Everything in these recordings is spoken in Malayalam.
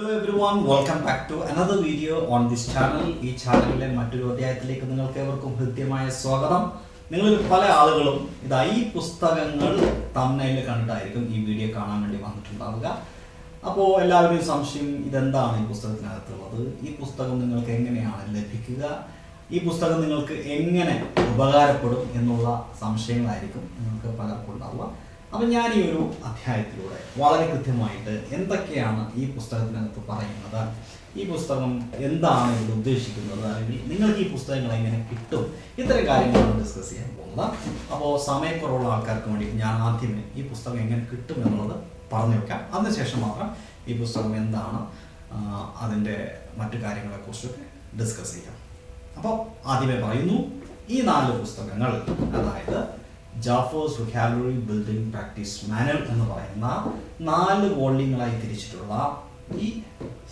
Hello every welcome back to another video on this channel ഈ ചാനലിലെ മറ്റൊരു അധ്യായത്തിലേക്ക് നിങ്ങൾക്ക് ഏവർക്കും ഹൃദ്യമായ സ്വാഗതം. നിങ്ങളിൽ പല ആളുകളും ഇതാ ഈ പുസ്തകങ്ങൾ തമ്മിൽ കണ്ടിട്ടായിരിക്കും ഈ വീഡിയോ കാണാൻ വേണ്ടി വന്നിട്ടുണ്ടാവുക. അപ്പോൾ എല്ലാവരുടെയും സംശയം ഇതെന്താണ് ഈ പുസ്തകത്തിനകത്തുള്ളത്? ഈ പുസ്തകം നിങ്ങൾക്ക് എങ്ങനെയാണ് ലഭിക്കുക? ഈ പുസ്തകം നിങ്ങൾക്ക് എങ്ങനെ ഉപകാരപ്പെടും എന്നുള്ള സംശയങ്ങളായിരിക്കും നിങ്ങൾക്ക് പലർക്കും ഉണ്ടാവുക. അപ്പം ഞാൻ ഈ ഒരു അധ്യായത്തിലൂടെ വളരെ കൃത്യമായിട്ട് എന്തൊക്കെയാണ് ഈ പുസ്തകത്തിനകത്ത് പറയുന്നത്? ഈ പുസ്തകം എന്താണ് ഇവിടെ ഉദ്ദേശിക്കുന്നത്? അല്ലെങ്കിൽ നിങ്ങൾക്ക് ഈ പുസ്തകങ്ങൾ എങ്ങനെ കിട്ടും? ഇത്തരം കാര്യങ്ങളാണ് ഡിസ്കസ് ചെയ്യാൻ പോകുന്നത്. അപ്പോൾ സമയക്കുറവുള്ള ആൾക്കാർക്ക് വേണ്ടി ഞാൻ ആദ്യമേ ഈ പുസ്തകം എങ്ങനെ കിട്ടും എന്നുള്ളത് പറഞ്ഞു വെക്കാം. അതിനുശേഷം മാത്രം ഈ പുസ്തകം എന്താണ് അതിന്റെ മറ്റു കാര്യങ്ങളെക്കുറിച്ചൊക്കെ ഡിസ്കസ് ചെയ്യാം. അപ്പോൾ ആദ്യമേ പറയുന്നു ഈ നാല് പുസ്തകങ്ങൾ അതായത് ജാഫോസ് വൊക്കാബുലറി ബിൽഡിംഗ് പ്രാക്ടീസ് മാനുവൽ എന്ന് പറയുന്ന നാല് വോള്യങ്ങളായി തിരിച്ചിട്ടുള്ള ഈ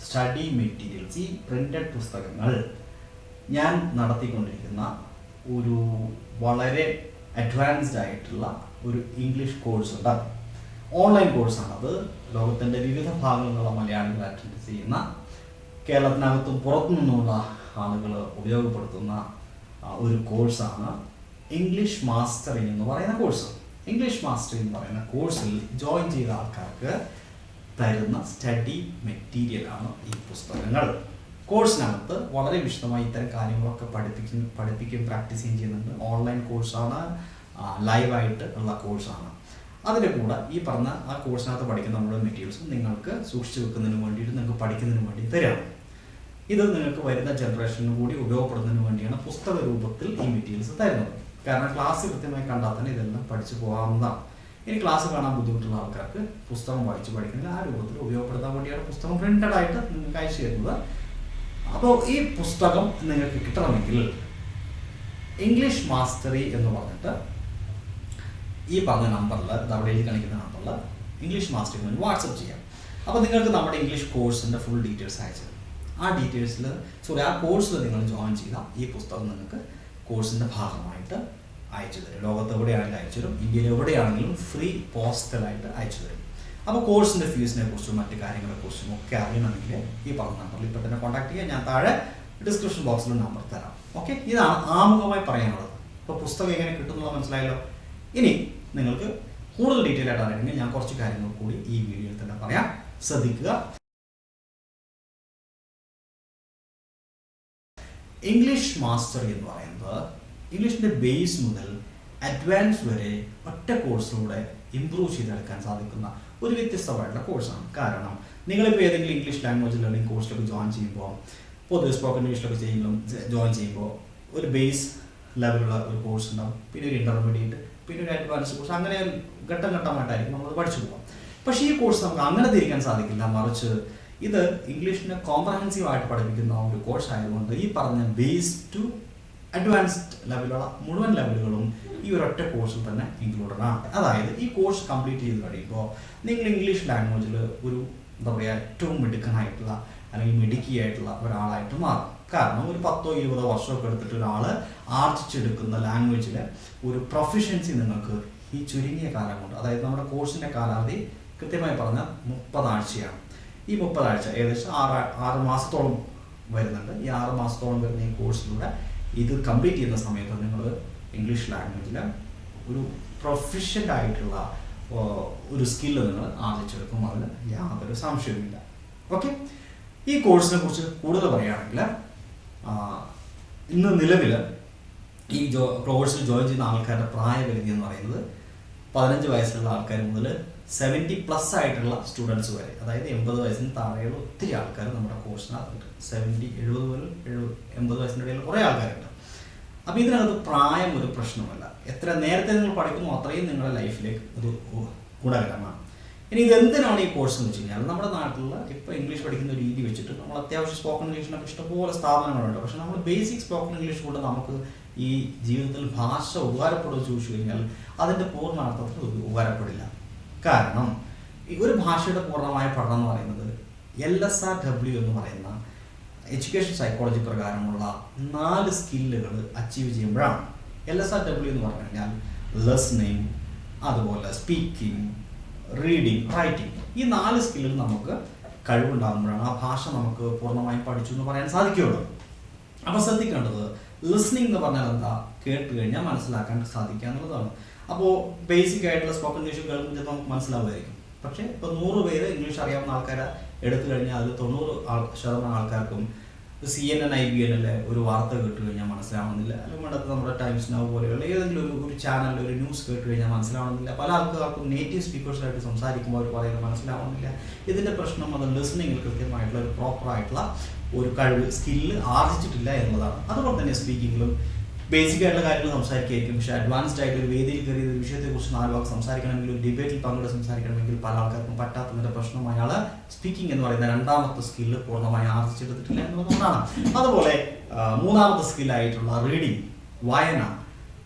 സ്റ്റഡി മെറ്റീരിയൽസ് ഈ പ്രിന്റഡ് പുസ്തകങ്ങൾ ഞാൻ നടത്തിക്കൊണ്ടിരിക്കുന്ന ഒരു വളരെ അഡ്വാൻസ്ഡ് ആയിട്ടുള്ള ഒരു ഇംഗ്ലീഷ് കോഴ്സ് ഉണ്ട്. ഓൺലൈൻ കോഴ്സാണത് ലോകത്തിന്റെ വിവിധ ഭാഗങ്ങളിലുള്ള നിന്നുള്ള മലയാളികൾ അറ്റൻഡ് ചെയ്യുന്ന കേരളത്തിനകത്തും പുറത്തു നിന്നുമുള്ള ആളുകൾ ഉപയോഗപ്പെടുത്തുന്ന ഒരു കോഴ്സാണ് ഇംഗ്ലീഷ് മാസ്റ്ററിംഗ് എന്ന് പറയുന്ന കോഴ്സ് ഇംഗ്ലീഷ് മാസ്റ്ററിംഗ് എന്ന് പറയുന്ന കോഴ്സിൽ ജോയിൻ ചെയ്ത ആൾക്കാർക്ക് തരുന്ന സ്റ്റഡി മെറ്റീരിയലാണ് ഈ പുസ്തകങ്ങൾ. കോഴ്സിനകത്ത് വളരെ വിശദമായി ഇത്തരം കാര്യങ്ങളൊക്കെ പഠിപ്പിക്കും പഠിപ്പിക്കുകയും പ്രാക്ടീസ് ചെയ്യുകയും ചെയ്യുന്നുണ്ട്. ഓൺലൈൻ കോഴ്സാണ് ലൈവായിട്ട് ഉള്ള കോഴ്സാണ് അതിന്റെ കൂടെ ഈ പറഞ്ഞ ആ കോഴ്സിനകത്ത് പഠിക്കുന്ന നമ്മുടെ മെറ്റീരിയൽസും നിങ്ങൾക്ക് സൂക്ഷിച്ചു വെക്കുന്നതിന് വേണ്ടിയിട്ട് നിങ്ങൾക്ക് പഠിക്കുന്നതിന് വേണ്ടി തരാം. ഇത് നിങ്ങൾക്ക് വരുന്ന ജനറേഷനും കൂടി ഉപയോഗപ്പെടുന്നതിന് വേണ്ടിയാണ് പുസ്തക രൂപത്തിൽ ഈ മെറ്റീരിയൽസ് തരുന്നത്. കാരണം ക്ലാസ് കൃത്യമായി കണ്ടാൽ തന്നെ ഇതെല്ലാം പഠിച്ചു പോകാവുന്നതാണ്. ഇനി ക്ലാസ് കാണാൻ ബുദ്ധിമുട്ടുള്ള ആൾക്കാർക്ക് പുസ്തകം വായിച്ച് പഠിക്കുന്നത് ആ രൂപത്തിൽ ഉപയോഗപ്പെടുത്താൻ വേണ്ടിയാണ് പുസ്തകം പ്രിന്റഡ് ആയിട്ട് നിങ്ങൾക്ക് അയച്ചു തരുന്നത്. അപ്പോൾ ഈ പുസ്തകം നിങ്ങൾക്ക് കിട്ടണമെങ്കിൽ ഇംഗ്ലീഷ് മാസ്റ്ററി എന്ന് പറഞ്ഞിട്ട് ഈ പറഞ്ഞ നമ്പറിൽ അവിടെ എഴുതി കാണിക്കുന്ന നമ്പറിൽ ഇംഗ്ലീഷ് മാസ്റ്ററി വേണ്ടി വാട്സപ്പ് ചെയ്യാം. അപ്പോൾ നിങ്ങൾക്ക് നമ്മുടെ ഇംഗ്ലീഷ് കോഴ്സിന്റെ ഫുൾ ഡീറ്റെയിൽസ് അയച്ചു തരും. ആ ഡീറ്റെയിൽസിൽ സോറി ആ കോഴ്സിൽ നിങ്ങൾ ജോയിൻ ചെയ്താൽ ഈ പുസ്തകം നിങ്ങൾക്ക് കോഴ്സിന്റെ ഭാഗമായിട്ട് അയച്ചു തരും. ലോകത്ത് എവിടെയാണെങ്കിലും അയച്ചു തരും. ഇന്ത്യയിൽ എവിടെയാണെങ്കിലും ഫ്രീ പോസ്റ്റലായിട്ട് അയച്ചു തരും. അപ്പോൾ കോഴ്സിന്റെ ഫീസിനെ കുറിച്ചും മറ്റു കാര്യങ്ങളെക്കുറിച്ചും ഒക്കെ അറിയണമെങ്കിൽ ഈ പറഞ്ഞ നമ്പറിൽ ഇപ്പോൾ തന്നെ കോൺടാക്ട് ചെയ്യുക ഞാൻ താഴെ ഡിസ്ക്രിപ്ഷൻ ബോക്സിൽ നമ്പർ തരാം. ഓക്കെ ഇതാണ് ആമുഖമായി പറയാനുള്ളത്. അപ്പോൾ പുസ്തകം എങ്ങനെ കിട്ടുന്നുള്ള മനസ്സിലായല്ലോ? ഇനി നിങ്ങൾക്ക് കൂടുതൽ ഡീറ്റെയിൽ ആയിട്ട് അറിയണമെങ്കിൽ ഞാൻ കുറച്ച് കാര്യങ്ങൾ കൂടി ഈ വീഡിയോയിൽ തന്നെ പറയാം. ശ്രദ്ധിക്കുക. ഇംഗ്ലീഷ് മാസ്റ്റർ എന്ന് പറയുന്നത് ഇംഗ്ലീഷിന്റെ ബേസ് മുതൽ അഡ്വാൻസ് വരെ ഒറ്റ കോഴ്സിലൂടെ ഇംപ്രൂവ് ചെയ്തെടുക്കാൻ സാധിക്കുന്ന ഒരു വ്യത്യസ്തമായിട്ടുള്ള കോഴ്സാണ് കാരണം നിങ്ങളിപ്പോൾ ഏതെങ്കിലും ഇംഗ്ലീഷ് ലാംഗ്വേജ് ലേണിംഗ് കോഴ്സിലൊക്കെ ജോയിൻ ചെയ്യുമ്പോൾ പൊതുവെ സ്പോക്കൺ ഇംഗ്ലീഷിലൊക്കെ ചെയ്യുമ്പോൾ ജോയിൻ ചെയ്യുമ്പോൾ ഒരു ബേസ് ലെവലുള്ള ഒരു കോഴ്സ് ഉണ്ടാവും. പിന്നെ ഒരു ഇന്റർമീഡിയറ്റ് പിന്നെ ഒരു അഡ്വാൻസ് കോഴ്സ് അങ്ങനെ ഘട്ടം ഘട്ടമായിട്ടായിരിക്കും നമ്മൾ പഠിച്ചു പോകാം പക്ഷേ ഈ കോഴ്സ് നമുക്ക് അങ്ങനെ തിരിക്കാൻ സാധിക്കില്ല. മറിച്ച് ഇത് ഇംഗ്ലീഷിനെ കോംപ്രഹെൻസീവ് ആയിട്ട് പഠിപ്പിക്കുന്ന ഒരു കോഴ്സ് ആയതുകൊണ്ട് ഈ പറഞ്ഞ ബേസ് ടു അഡ്വാൻസ്ഡ് ലെവലുള്ള മുഴുവൻ ലെവലുകളും ഈ ഒരൊറ്റ കോഴ്സിൽ തന്നെ ഇൻക്ലൂഡഡ് ആണ് അതായത് ഈ കോഴ്സ് കംപ്ലീറ്റ് ചെയ്ത് കഴിയുമ്പോൾ നിങ്ങൾ ഇംഗ്ലീഷ് ലാംഗ്വേജിൽ ഒരു എന്താ പറയുക ഏറ്റവും മിടുക്കനായിട്ടുള്ള അല്ലെങ്കിൽ മിടുക്കിയായിട്ടുള്ള ഒരാളായിട്ട് മാറും. കാരണം ഒരു പത്തോ ഇരുപതോ വർഷമൊക്കെ എടുത്തിട്ട് ഒരാൾ ആർജിച്ചെടുക്കുന്ന ലാംഗ്വേജിൽ ഒരു പ്രൊഫിഷ്യൻസി നിങ്ങൾക്ക് ഈ ചുരുങ്ങിയ കാലം കൊണ്ട് അതായത് നമ്മുടെ കോഴ്സിന്റെ കാലാവധി കൃത്യമായി പറഞ്ഞാൽ മുപ്പതാഴ്ചയാണ്. ഈ മുപ്പതാഴ്ച ഏകദേശം ആറ് ആറ് മാസത്തോളം വരുന്നുണ്ട്. ഈ ആറ് മാസത്തോളം വരുന്ന ഈ കോഴ്സിലൂടെ ഇത് കംപ്ലീറ്റ് ചെയ്യുന്ന സമയത്ത് നിങ്ങൾ ഇംഗ്ലീഷ് ലാംഗ്വേജിൽ ഒരു പ്രൊഫഷ്യന്റ് ആയിട്ടുള്ള ഒരു സ്കില്ല് നിങ്ങൾ ആർജിച്ചെടുക്കും അതിന് യാതൊരു സംശയവുമില്ല. ഓക്കെ ഈ കോഴ്സിനെ കുറിച്ച് കൂടുതൽ പറയുകയാണെങ്കിൽ ഇന്ന് നിലവിൽ ഈ ജോ കോഴ്സിൽ ജോയിൻ ചെയ്യുന്ന ആൾക്കാരുടെ പ്രായപരിധി എന്ന് പറയുന്നത് പതിനഞ്ച് വയസ്സുള്ള ആൾക്കാർ മുതൽ സെവന്റി പ്ലസ് ആയിട്ടുള്ള സ്റ്റുഡൻസ് വരെ അതായത് എൺപത് വയസ്സിന് താഴെയുള്ള ഒത്തിരി ആൾക്കാർ നമ്മുടെ കോഴ്സിനകത്തുണ്ട് സെവന്റി എഴുപത് മുതൽ എഴുപത് എൺപത് വയസ്സിന്റെ ഇടയിൽ കുറേ ആൾക്കാരുണ്ട്. അപ്പോൾ ഇതിനകത്ത് പ്രായം ഒരു പ്രശ്നമല്ല എത്ര നേരത്തെ നിങ്ങൾ പഠിക്കുന്നു അത്രയും നിങ്ങളുടെ ലൈഫിലേക്ക് ഒരു ഗുണകരമാണ്. ഇനി ഇതെന്തിനാണ് ഈ കോഴ്സ് എന്ന് വെച്ച് കഴിഞ്ഞാൽ നമ്മുടെ നാട്ടിൽ ഇപ്പോൾ ഇംഗ്ലീഷ് പഠിക്കുന്ന രീതി വെച്ചിട്ട് നമ്മൾ അത്യാവശ്യം സ്പോക്കൺ ഇംഗ്ലീഷിനൊക്കെ ഇഷ്ടംപോലെ സ്ഥാപനങ്ങളുണ്ട്. പക്ഷെ നമ്മൾ ബേസിക് സ്പോക്കൺ ഇംഗ്ലീഷ് കൊണ്ട് നമുക്ക് ഈ ജീവിതത്തിൽ ഭാഷ ഉപകാരപ്പെടുമോ ചോദിച്ചു കഴിഞ്ഞാൽ അതിന്റെ പൂർണാർത്ഥത്തിൽ ഉപകാരപ്പെടില്ല. കാരണം ഒരു ഭാഷയുടെ പൂർണമായ പഠനം എന്ന് പറയുന്നത് എൽ എസ് ആർ ഡബ്ല്യു എന്ന് പറയുന്ന എഡ്യൂക്കേഷൻ സൈക്കോളജി പ്രകാരമുള്ള നാല് സ്കില്ലുകൾ അച്ചീവ് ചെയ്യുമ്പോഴാണ്. എൽ എസ് ആർ ഡബ്ല്യു എന്ന് പറഞ്ഞു കഴിഞ്ഞാൽ ലിസ്ണിങ് അതുപോലെ സ്പീക്കിംഗ് റീഡിങ് റൈറ്റിംഗ് ഈ നാല് സ്കില്ലുകൾ നമുക്ക് കഴിവുണ്ടാകുമ്പോഴാണ് ആ ഭാഷ നമുക്ക് പൂർണമായും പഠിച്ചു എന്ന് പറയാൻ സാധിക്കുകയുള്ളൂ. അപ്പോൾ ശ്രദ്ധിക്കേണ്ടത് ലിസ്ണിംഗ് എന്ന് പറഞ്ഞാൽ എന്താ? കേട്ട് കഴിഞ്ഞാൽ മനസ്സിലാക്കാൻ സാധിക്കുക എന്നുള്ളതാണ്. അപ്പോൾ ബേസിക് ആയിട്ടുള്ള സ്പോക്കൺ ഇംഗ്ലീഷ് കേൾക്കുമ്പോൾ നമുക്ക് മനസ്സിലാവുമായിരിക്കും. പക്ഷേ ഇപ്പോൾ നൂറ് പേര് ഇംഗ്ലീഷ് അറിയാവുന്ന ആൾക്കാരെ എടുത്തു കഴിഞ്ഞാൽ അതിൽ തൊണ്ണൂറ് ആൾ ശതമാനം ആൾക്കാർക്കും C N N I B N അല്ലെ ഒരു വാർത്ത കേട്ട് കഴിഞ്ഞാൽ മനസ്സിലാവുന്നില്ല. അല്ലെങ്കിൽ വേണ്ടത് നമ്മുടെ ടൈംസ് നൗ പോലെയുള്ള ഏതെങ്കിലും ഒരു ഒരു ചാനലിൽ ഒരു ന്യൂസ് കേട്ട് കഴിഞ്ഞാൽ മനസ്സിലാവുന്നില്ല. പല ആൾക്കാർക്കും നേറ്റീവ് സ്പീക്കേഴ്സായിട്ട് സംസാരിക്കുമ്പോൾ അവർ പറയുന്നത് മനസ്സിലാവുന്നില്ല. ഇതിന്റെ പ്രശ്നം അത് ലിസണിങ്ങിൽ കൃത്യമായിട്ടുള്ള ഒരു പ്രോപ്പറായിട്ടുള്ള ഒരു കഴിവ് സ്കില്ല് ആർജിച്ചിട്ടില്ല എന്നുള്ളതാണ്. അതുപോലെ തന്നെ സ്പീക്കിങ്ങിലും ബേസിക് ആയിട്ടുള്ള കാര്യങ്ങൾ സംസാരിക്കുകയായിരിക്കും പക്ഷേ അഡ്വാൻസ്ഡ് ആയിട്ട് ഒരു വേദിയിൽ കയറി ഒരു വിഷയത്തെക്കുറിച്ച് നാല് വാക്ക് സംസാരിക്കണമെങ്കിൽ ഒരു ഡിബേറ്റിൽ പങ്കെടുത്ത് സംസാരിക്കണമെങ്കിൽ പല ആൾക്കാർക്കും പറ്റാത്തതിന്റെ പ്രശ്നം അയാൾ സ്പീക്കിംഗ് എന്ന് പറയുന്ന രണ്ടാമത്തെ സ്കില്ല് പൂർണമായി ആർജിച്ചെടുത്തിട്ടില്ല എന്നുള്ളതാണ് അതുപോലെ മൂന്നാമത്തെ സ്കില്ലായിട്ടുള്ള റീഡിങ് വായന.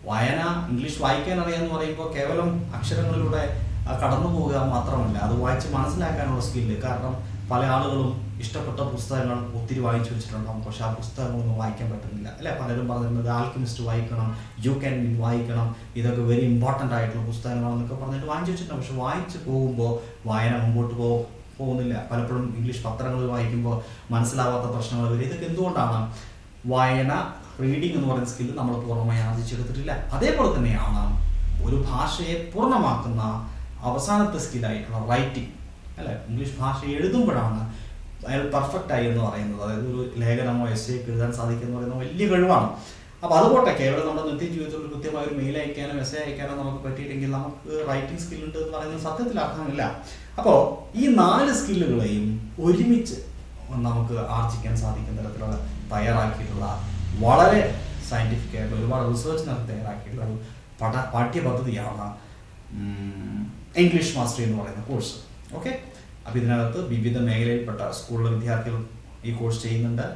വായന ഇംഗ്ലീഷ് വായിക്കാൻ അറിയാന്ന് പറയുമ്പോൾ കേവലം അക്ഷരങ്ങളിലൂടെ കടന്നു പോവുക മാത്രമല്ല അത് വായിച്ച് മനസ്സിലാക്കാനുള്ള സ്കില്ല് കാരണം പല ആളുകളും ഇഷ്ടപ്പെട്ട പുസ്തകങ്ങൾ ഒത്തിരി വായിച്ചു വെച്ചിട്ടുണ്ടാവും പക്ഷെ ആ പുസ്തകങ്ങളൊന്നും വായിക്കാൻ പറ്റുന്നില്ല. അല്ലെ? പലരും പറഞ്ഞിരുന്നത് ആൽക്കമിസ്റ്റ് വായിക്കണം യു ക്യാൻ വിൻ വായിക്കണം ഇതൊക്കെ വെരി ഇമ്പോർട്ടന്റ് ആയിട്ടുള്ള പുസ്തകങ്ങളാണെന്നൊക്കെ പറഞ്ഞിട്ട് വായിച്ചു വെച്ചിട്ടുണ്ട്. പക്ഷെ വായിച്ചു പോകുമ്പോൾ വായന മുമ്പോട്ട് പോ പോകുന്നില്ല. പലപ്പോഴും ഇംഗ്ലീഷ് പത്രങ്ങൾ വായിക്കുമ്പോൾ മനസ്സിലാവാത്ത പ്രശ്നങ്ങൾ വരും. ഇതൊക്കെ എന്തുകൊണ്ടാണ്? വായന റീഡിംഗ് എന്ന് പറയുന്ന സ്കില്ല് നമ്മൾ പൂർണമായി ആർജിച്ചെടുത്തിട്ടില്ല അതേപോലെ തന്നെയാണ് ഒരു ഭാഷയെ പൂർണമാക്കുന്ന അവസാനത്തെ സ്കില്ലായിട്ടുള്ള റൈറ്റിംഗ് അല്ലെ ഇംഗ്ലീഷ് ഭാഷ എഴുതുമ്പോഴാണ് അയാൾ പെർഫെക്റ്റ് ആയി എന്ന് പറയുന്നത്. അതായത് ഒരു ലേഖനമോ എസ് എഴുതാൻ സാധിക്കുന്ന പറയുന്ന വലിയ കഴിവാണ്. അപ്പോൾ അതുപോട്ടെ കേവലം നമ്മുടെ നിത്യ ജീവിതത്തിൽ കൃത്യമായ ഒരു മെയിൽ അയക്കാനോ എസ് അയക്കാനോ നമുക്ക് പറ്റിയില്ലെങ്കിൽ നമുക്ക് റൈറ്റിംഗ് സ്കിൽ ഉണ്ട് എന്ന് പറയുന്നത് സത്യത്തിൽ അർത്ഥമില്ല അപ്പോൾ ഈ നാല് സ്കില്ലുകളെയും ഒരുമിച്ച് നമുക്ക് ആർജിക്കാൻ സാധിക്കുന്ന തരത്തിലുള്ള തയ്യാറാക്കിയിട്ടുള്ള വളരെ സയന്റിഫിക് ആയിട്ടുള്ള ഒരുപാട് റിസർച്ച് നടത്തി തയ്യാറാക്കിയിട്ടുള്ള ഒരു പഠ പാഠ്യപദ്ധതിയാണ് ഇംഗ്ലീഷ് മാസ്റ്ററി എന്ന് പറയുന്ന കോഴ്സ് ഓക്കെ അപ്പോൾ ഇതിനകത്ത് വിവിധ മേഖലയിൽപ്പെട്ട സ്കൂളിലെ വിദ്യാർത്ഥികൾ ഈ കോഴ്സ് ചെയ്യുന്നുണ്ട്.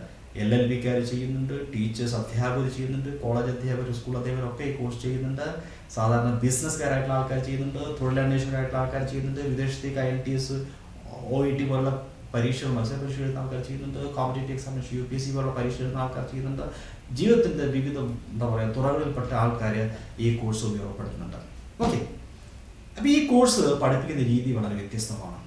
എൽ എൽ ബിക്കാർ ചെയ്യുന്നുണ്ട്. ടീച്ചേഴ്സ് അധ്യാപകർ ചെയ്യുന്നുണ്ട്. കോളേജ് അധ്യാപകർ സ്കൂൾ അധ്യാപകർ ഒക്കെ ഈ കോഴ്സ് ചെയ്യുന്നുണ്ട്. സാധാരണ ബിസിനസ്സുകാരായിട്ടുള്ള ആൾക്കാർ ചെയ്യുന്നുണ്ട്. തൊഴിലന്വേഷകരായിട്ടുള്ള ആൾക്കാർ ചെയ്യുന്നുണ്ട്. വിദേശത്തേക്ക് I E L T S O E പോലുള്ള പരീക്ഷകൾ മത്സര പരീക്ഷ എഴുതുന്ന ആൾക്കാർ ചെയ്യുന്നുണ്ട്. Competitive examination U P S C പോലുള്ള പരീക്ഷ എഴുതുന്ന ആൾക്കാർ ചെയ്യുന്നുണ്ട്. ജീവിതത്തിന്റെ വിവിധ എന്താ പറയുക തുറകളിൽപ്പെട്ട ആൾക്കാർ ഈ കോഴ്സ് ഉപയോഗപ്പെടുത്തുന്നുണ്ട്. ഓക്കെ അപ്പോൾ ഈ കോഴ്സ് പഠിപ്പിക്കുന്ന രീതി വളരെ വ്യത്യസ്തമാണ്.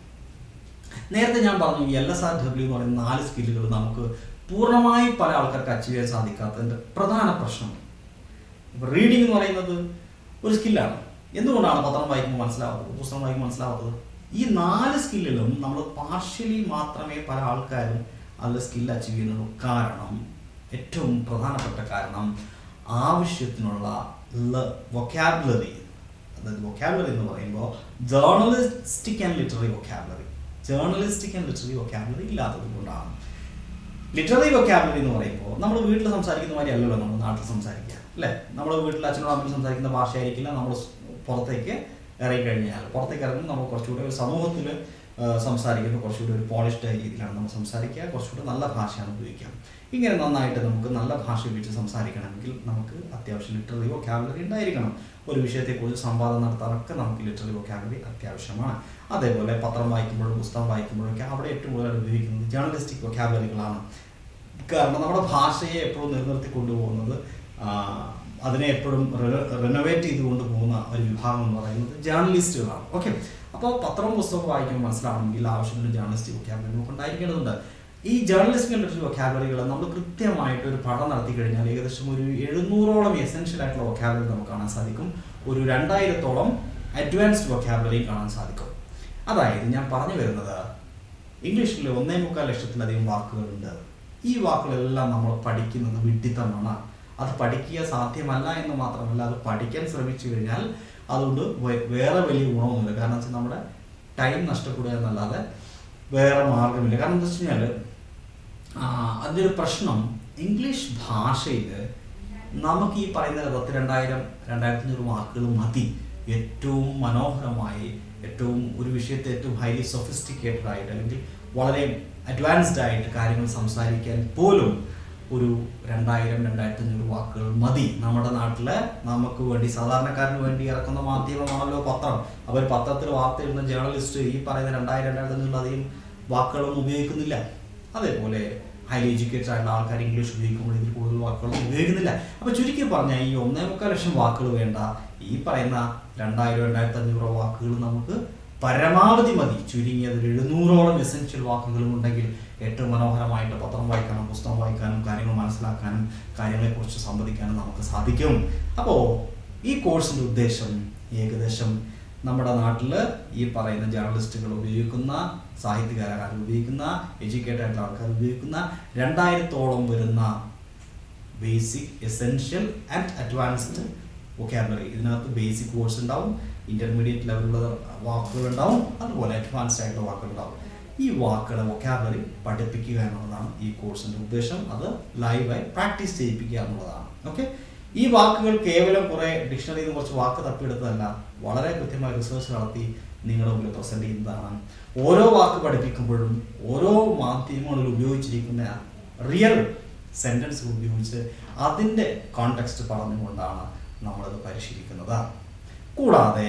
നേരത്തെ ഞാൻ പറഞ്ഞു എൽ എസ് ആർ ഡബ്ല്യു എന്ന് പറയുന്ന നാല് സ്കില്ലുകൾ നമുക്ക് പൂർണമായി പല ആൾക്കാർക്ക് അച്ചീവ് ചെയ്യാൻ സാധിക്കാത്തതിന്റെ പ്രധാന പ്രശ്നം. ഇപ്പോൾ റീഡിംഗ് എന്ന് പറയുന്നത് ഒരു സ്കില്ലാണ് എന്തുകൊണ്ടാണ് പത്രം വായിക്കുമ്പോൾ മനസ്സിലാവാത്തത്? പുസ്തകം വായിക്കുമ്പോൾ മനസ്സിലാവാത്തത്? ഈ നാല് സ്കില്ലിലും നമ്മൾ പാർഷ്യലി മാത്രമേ പല ആൾക്കാരും അതിൽ സ്കില്ല് അച്ചീവ് ചെയ്യുന്നുള്ളൂ കാരണം ഏറ്റവും പ്രധാനപ്പെട്ട കാരണം ആവശ്യത്തിനുള്ള വൊക്കാബുലറി അതായത് വൊക്കാബുലറി എന്ന് പറയുമ്പോൾ journalistic and literary vocabulary journalistic and literary vocabulary ഇല്ലാത്തത് കൊണ്ടാണ് ലിറ്റററി വൊക്കാബുലറി എന്ന് പറയുമ്പോൾ നമ്മൾ വീട്ടിൽ സംസാരിക്കുന്ന മാതിരി അല്ലല്ലോ നമ്മൾ നാട്ടിൽ സംസാരിക്കുക അല്ലേ? നമ്മൾ വീട്ടിൽ അച്ഛനോട് അമ്മയും സംസാരിക്കുന്ന ഭാഷയായിരിക്കില്ല നമ്മൾ പുറത്തേക്ക് ഇറങ്ങി കഴിഞ്ഞാൽ. പുറത്തേക്ക് ഇറങ്ങുമ്പോൾ നമ്മൾ കുറച്ചുകൂടി ഒരു സമൂഹത്തിൽ സംസാരിക്കുമ്പോൾ കുറച്ചുകൂടി ഒരു പോളിഷ്ഡ് രീതിയിലാണ് നമ്മൾ സംസാരിക്കുക. കുറച്ചുകൂടി നല്ല ഭാഷയാണ് ഉപയോഗിക്കുക. ഇങ്ങനെ നന്നായിട്ട് നമുക്ക് നല്ല ഭാഷ ഉപയോഗിച്ച് സംസാരിക്കണമെങ്കിൽ നമുക്ക് അത്യാവശ്യം ലിറ്റററി വൊക്കാബുലറി ഉണ്ടായിരിക്കണം. ഒരു വിഷയത്തെക്കുറിച്ച് സംവാദം നടത്താനൊക്കെ നമുക്ക് ലിറ്റററി വൊക്കാബുലറി അത്യാവശ്യമാണ്. അതേപോലെ പത്രം വായിക്കുമ്പോഴും പുസ്തകം വായിക്കുമ്പോഴൊക്കെ അവിടെ ഏറ്റവും കൂടുതൽ ഉപയോഗിക്കുന്നത് ജേർണലിസ്റ്റിക് വൊക്കാബുലറികളാണ് കാരണം നമ്മുടെ ഭാഷയെ എപ്പോഴും നിലനിർത്തി കൊണ്ടുപോകുന്നത് അതിനെ എപ്പോഴും റിനോവേറ്റ് ചെയ്തുകൊണ്ട് പോകുന്ന ഒരു വിഭാഗം എന്ന് പറയുന്നത് ജേർണലിസ്റ്റുകളാണ് ഓക്കെ അപ്പോൾ പത്രവും പുസ്തകവും വായിക്കുമ്പോൾ മനസ്സിലാവണമെങ്കിൽ ആവശ്യമുള്ള ജേർണലിസ്റ്റ് വൊക്കാബുലറി നമുക്ക് ഉണ്ടായിരിക്കേണ്ടതുണ്ട് ഈ ജേർണലിസ്റ്റിക് ലിറ്റററി വൊക്കാബുലറികൾ നമ്മൾ കൃത്യമായിട്ട് ഒരു പഠനം നടത്തി കഴിഞ്ഞാൽ ഏകദേശം ഒരു എഴുന്നൂറോളം എസെൻഷ്യൽ ആയിട്ടുള്ള വൊക്കാബുലറി നമുക്ക് കാണാൻ സാധിക്കും. ഒരു രണ്ടായിരത്തോളം അഡ്വാൻസ്ഡ് വൊക്കാബുലറി കാണാൻ സാധിക്കും. അതായത് ഞാൻ പറഞ്ഞു വരുന്നത് ഇംഗ്ലീഷിൽ ഒന്നേ മുക്കാൽ ലക്ഷത്തിലധികം വാക്കുകളുണ്ട്. ഈ വാക്കുകളെല്ലാം നമ്മൾ പഠിക്കുന്നത് വിഡിത്തമാണ് അത് പഠിക്കുക സാധ്യമല്ല എന്ന് മാത്രമല്ല അത് പഠിക്കാൻ ശ്രമിച്ചു കഴിഞ്ഞാൽ അതുകൊണ്ട് വേറെ വലിയ ഗുണമൊന്നുമില്ല. കാരണം വെച്ചാൽ നമ്മുടെ ടൈം നഷ്ടപ്പെടുക എന്നല്ലാതെ വേറെ മാർഗമില്ല. കാരണം എന്താ വെച്ച് കഴിഞ്ഞാൽ അതിന്റെ പ്രശ്നം ഇംഗ്ലീഷ് ഭാഷയിൽ നമുക്ക് ഈ പറയുന്ന പത്തിരണ്ടായിരം രണ്ടായിരത്തി അഞ്ഞൂറ് വാക്കുകൾ മതി. ഏറ്റവും മനോഹരമായി ഏറ്റവും ഒരു വിഷയത്തെ ഏറ്റവും ഹൈലി സൊഫിസ്റ്റിക്കേറ്റഡ് ആയിട്ട് അല്ലെങ്കിൽ വളരെ അഡ്വാൻസ്ഡ് ആയിട്ട് കാര്യങ്ങൾ സംസാരിക്കാൻ പോലും ഒരു രണ്ടായിരം രണ്ടായിരത്തി അഞ്ഞൂറ് വാക്കുകൾ മതി. നമ്മുടെ നാട്ടിലെ നമുക്ക് വേണ്ടി സാധാരണക്കാരന് വേണ്ടി ഇറക്കുന്ന മാധ്യമമാണല്ലോ പത്രം. അവർ പത്രത്തിൽ വാർത്ത ഇടുന്ന ജേർണലിസ്റ്റ് ഈ പറയുന്ന രണ്ടായിരം രണ്ടായിരത്തി അഞ്ഞൂറ് അധികം വാക്കുകളൊന്നും ഉപയോഗിക്കുന്നില്ല. അതേപോലെ ഹൈലി എഡ്യൂക്കേറ്റഡ് ആയിട്ടുള്ള ആൾക്കാർ ഇംഗ്ലീഷ് ഉപയോഗിക്കുമ്പോൾ ഇതിൽ കൂടുതൽ വാക്കുകളൊന്നും ഉപയോഗിക്കുന്നില്ല. അപ്പോൾ ചുരുക്കി പറഞ്ഞാൽ ഈ ഒന്നേ മുക്കാൽ ലക്ഷം വാക്കുകൾ വേണ്ട. ഈ പറയുന്ന രണ്ടായിരം രണ്ടായിരത്തി അഞ്ഞൂറോ വാക്കുകൾ നമുക്ക് പരമാവധി മതി. ചുരുങ്ങിയത് എഴുന്നൂറോളം എസെൻഷ്യൽ വാക്കുകളും ഉണ്ടെങ്കിൽ ഏറ്റവും മനോഹരമായിട്ട് പത്രം വായിക്കാനും പുസ്തകം വായിക്കാനും കാര്യങ്ങൾ മനസ്സിലാക്കാനും കാര്യങ്ങളെക്കുറിച്ച് സംവദിക്കാനും നമുക്ക് സാധിക്കും. അപ്പോൾ ഈ കോഴ്സിന്റെ ഉദ്ദേശം ഏകദേശം നമ്മുടെ നാട്ടിൽ ഈ പറയുന്ന ജേർണലിസ്റ്റുകൾ ഉപയോഗിക്കുന്ന സാഹിത്യകാരന്മാർ ഉപയോഗിക്കുന്ന എഡ്യൂക്കേറ്റഡ് ആൾക്കാർ ഉപയോഗിക്കുന്ന രണ്ടായിരത്തോളം വരുന്ന basic essential and advanced vocabulary. ഇതിനകത്ത് ബേസിക് കോഴ്സ് ഉണ്ടാവും ഇന്റർമീഡിയറ്റ് ലെവലുള്ള വാക്കുകൾ ഉണ്ടാവും അതുപോലെ അഡ്വാൻസ്ഡ് ആയിട്ടുള്ള വാക്കുകൾ ഉണ്ടാവും. ഈ വാക്കുകളെ വൊക്കാബുലറി പഠിപ്പിക്കുക എന്നുള്ളതാണ് ഈ കോഴ്സിന്റെ ഉദ്ദേശം. അത് ലൈവായി പ്രാക്ടീസ് ചെയ്യിപ്പിക്കുക എന്നുള്ളതാണ്. ഓക്കെ ഈ വാക്കുകൾ കേവലം കുറെ ഡിക്ഷണറിയിൽ നിന്ന് കുറച്ച് വാക്ക് തപ്പിയെടുത്തതല്ല. വളരെ കൃത്യമായ റിസർച്ച് നടത്തി നിങ്ങളുടെ മുമ്പിൽ പ്രസന്റ് ചെയ്യുന്നതാണ്. ഓരോ വാക്ക് പഠിപ്പിക്കുമ്പോഴും ഓരോ മാധ്യമങ്ങളിൽ ഉപയോഗിച്ചിരിക്കുന്ന റിയൽ സെന്റൻസ് ഉപയോഗിച്ച് അതിന്റെ കോണ്ടെക്സ്റ്റ് പറഞ്ഞുകൊണ്ടാണ് നമ്മളത് പരിശീലിക്കുന്നത്. കൂടാതെ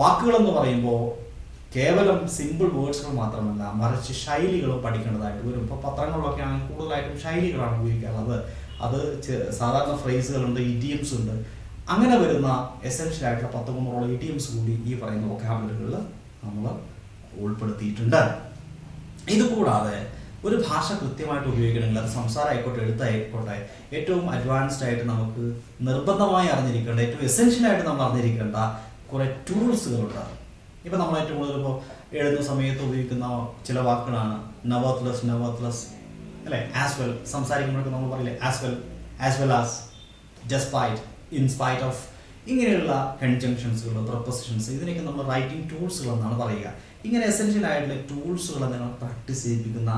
വാക്കുകളെന്ന് പറയുമ്പോൾ കേവലം സിമ്പിൾ വേർഡ്സുകൾ മാത്രമല്ല മറിച്ച് ശൈലികളും പഠിക്കേണ്ടതായിട്ട് വരും. ഇപ്പോൾ പത്രങ്ങളിലൊക്കെ ആണെങ്കിൽ കൂടുതലായിട്ടും ശൈലികളാണ് ഉപയോഗിക്കാറുള്ളത്. അത് സാധാരണ ഫ്രേസുകളുണ്ട് ഇഡിയംസ് ഉണ്ട്. അങ്ങനെ വരുന്ന എസെൻഷ്യൽ ആയിട്ടുള്ള പത്ത് മുന്നൂറോളം ഇഡിയംസ് കൂടി ഈ പറയുന്ന വൊക്കാബുലറികളിൽ നമ്മൾ ഉൾപ്പെടുത്തിയിട്ടുണ്ട്. ഇതുകൂടാതെ ഒരു ഭാഷ കൃത്യമായിട്ട് ഉപയോഗിക്കണമെങ്കിൽ അത് സംസാരം ആയിക്കോട്ടെ എഴുത്തായിക്കോട്ടെ ഏറ്റവും അഡ്വാൻസ്ഡ് ആയിട്ട് നമുക്ക് നിർബന്ധമായി അറിഞ്ഞിരിക്കേണ്ട ഏറ്റവും എസെൻഷ്യൽ ആയിട്ട് നമ്മൾ അറിഞ്ഞിരിക്കേണ്ട കുറെ ടൂൾസുകളുണ്ട് ഇപ്പൊ നമ്മൾ ഏറ്റവും കൂടുതൽ ഇപ്പോൾ എഴുതുന്ന സമയത്ത് ഉപയോഗിക്കുന്ന ചില വാക്കുകളാണ് നവത്ലസ് നവത്ലസ് അല്ലെ? ആസ് വെൽ സംസാരിക്കുമ്പോഴൊക്കെ നമ്മൾ പറയില്ലേ as well as well as despite in spite of ഇങ്ങനെയുള്ള കൺജങ്ഷൻസുകൾ പ്രൊപ്പസിഷൻസ് ഇതിനൊക്കെ നമ്മൾ റൈറ്റിംഗ് ടൂൾസുകൾ എന്നാണ് പറയുക. ഇങ്ങനെ എസെൻഷ്യൽ ആയിട്ടുള്ള ടൂൾസുകൾ നിങ്ങൾ പ്രാക്ടീസ് ചെയ്യിപ്പിക്കുന്ന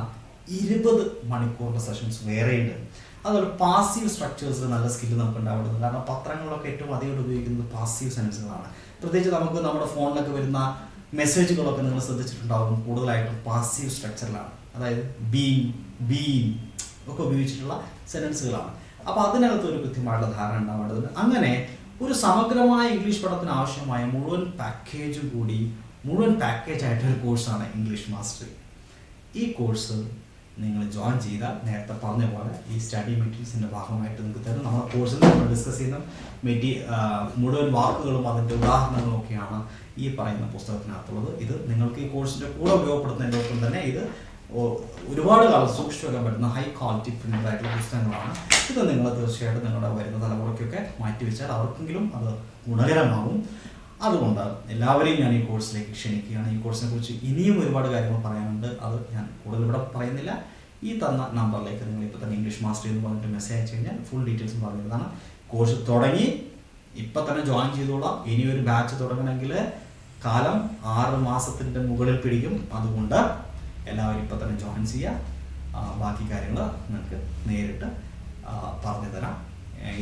ഇരുപത് മണിക്കൂറിന്റെ സെഷൻസ് വേറെയുണ്ട്. അതുപോലെ പാസീവ് സ്ട്രക്ചേഴ്സിൽ നല്ല സ്കില്ല് നമുക്ക് ഉണ്ടാവുന്നുണ്ട് കാരണം പത്രങ്ങളൊക്കെ ഏറ്റവും അധികം ഉപയോഗിക്കുന്നത് പാസീവ് സെൻസുകളാണ് പ്രത്യേകിച്ച് നമുക്ക് നമ്മുടെ ഫോണിലൊക്കെ വരുന്ന മെസ്സേജുകളൊക്കെ നിങ്ങൾ ശ്രദ്ധിച്ചിട്ടുണ്ടാവും കൂടുതലായിട്ടും പാസീവ് സ്ട്രക്ചറിലാണ് അതായത് ബീൻ ബീൻ ഒക്കെ ഉപയോഗിച്ചിട്ടുള്ള സെന്റൻസുകളാണ് അപ്പോൾ അതിനകത്ത് ഒരു കൃത്യമായിട്ടുള്ള ധാരണ ഉണ്ടാവേണ്ടതുണ്ട്. അങ്ങനെ ഒരു സമഗ്രമായ ഇംഗ്ലീഷ് പഠനത്തിന് ആവശ്യമായ മുഴുവൻ പാക്കേജും കൂടി മുഴുവൻ പാക്കേജ് ആയിട്ടൊരു കോഴ്സാണ് ഇംഗ്ലീഷ് മാസ്റ്ററി ഈ കോഴ്സ് നിങ്ങൾ ജോയിൻ ചെയ്താൽ നേരത്തെ പറഞ്ഞ പോലെ ഈ സ്റ്റഡി മെറ്റീരിയൽസിന്റെ ഭാഗമായിട്ട് നിങ്ങൾക്ക് തരും. നമ്മുടെ കോഴ്സിൽ നമ്മൾ ഡിസ്കസ് ചെയ്യുന്ന മെറ്റീ മുഴുവൻ വാക്കുകളും അതിന്റെ ഉദാഹരണങ്ങളും ഒക്കെയാണ് ഈ പറയുന്ന പുസ്തകത്തിനകത്തുള്ളത്. ഇത് നിങ്ങൾക്ക് ഈ കോഴ്സിന്റെ കൂടെ ഉപയോഗപ്പെടുത്തുന്നതിനോടൊപ്പം തന്നെ ഇത് ഒരുപാട് കാലം സൂക്ഷിച്ചു പറ്റുന്ന ഹൈ ക്വാളിറ്റി പ്രിന്റഡ് ആയിട്ടുള്ള പുസ്തകങ്ങളാണ്. ഇത് നിങ്ങൾ തീർച്ചയായിട്ടും നിങ്ങളുടെ വരുന്ന തലമുറയ്ക്കൊക്കെ മാറ്റിവെച്ചാൽ അവർക്കെങ്കിലും അത് ഗുണകരമാകും. അതുകൊണ്ട് എല്ലാവരെയും ഞാൻ ഈ കോഴ്സിലേക്ക് ക്ഷണിക്കുകയാണ്. ഈ കോഴ്സിനെ കുറിച്ച് ഇനിയും ഒരുപാട് കാര്യങ്ങൾ പറയാനുണ്ട്. അത് ഞാൻ കൂടുതൽ ഇവിടെ പറയുന്നില്ല. ഈ തന്ന നമ്പറിലേക്ക് നിങ്ങൾ ഇപ്പോൾ തന്നെ ഇംഗ്ലീഷ് മാസ്റ്റർ എന്ന് പറഞ്ഞിട്ട് മെസ്സേജ് അയച്ചു കഴിഞ്ഞാൽ ഫുൾ ഡീറ്റെയിൽസ് പറഞ്ഞിരുന്നതാണ് കോഴ്സ് തുടങ്ങി. ഇപ്പം തന്നെ ജോയിൻ ചെയ്തോളാം. ഇനി ഒരു ബാച്ച് തുടങ്ങണമെങ്കിൽ കാലം ആറ് മാസത്തിന്റെ മുകളിൽ പിടിക്കും. അതുകൊണ്ട് എല്ലാവരും ഇപ്പം തന്നെ ജോയിൻ ചെയ്യുക. ബാക്കി കാര്യങ്ങൾ നിങ്ങൾക്ക് നേരിട്ട് പറഞ്ഞു തരാം.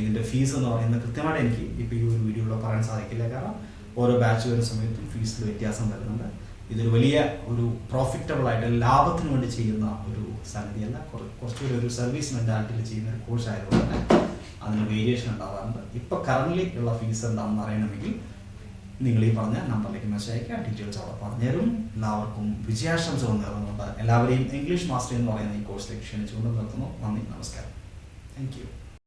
ഇതിന്റെ ഫീസ് എന്ന് പറയുന്നത് കൃത്യമായിട്ട് എനിക്ക് ഇപ്പോൾ ഈ ഒരു വീഡിയോയിലൂടെ പറയാൻ സാധിക്കില്ല. കാരണം ഓരോ ബാച്ച് വരുന്ന സമയത്തും ഫീസിൽ വ്യത്യാസം വരുന്നുണ്ട്. ഇതൊരു വലിയ ഒരു പ്രോഫിറ്റബിൾ ആയിട്ട് ലാഭത്തിന് വേണ്ടി ചെയ്യുന്ന ഒരു സംഗതിയല്ല. കുറ- കുറച്ചുകൂടി ഒരു സർവീസ് മെന്റാലിറ്റിയിൽ ചെയ്യുന്ന ഒരു കോഴ്സ് ആയതുകൊണ്ട് തന്നെ അതിന് വേരിയേഷൻ ഉണ്ടാവാറുണ്ട്. ഇപ്പോൾ കറന്റ് ഉള്ള ഫീസ് എന്താണെന്ന് അറിയണമെങ്കിൽ നിങ്ങൾ ഈ പറഞ്ഞ നമ്പറിലേക്ക് മെസ്സേജ് അയക്കുക. ഡീറ്റെയിൽസ് അവിടെ പറഞ്ഞുതരും എല്ലാവർക്കും വിജയാശംസകൾ നേർന്നുകൊണ്ട് എല്ലാവരെയും ഇംഗ്ലീഷ് മാസ്റ്റർ എന്ന് പറയുന്ന ഈ കോഴ്സിലേക്ക് ക്ഷണിച്ചുകൊണ്ട് നിർത്തുന്നു. നന്ദി നമസ്കാരം. Thank you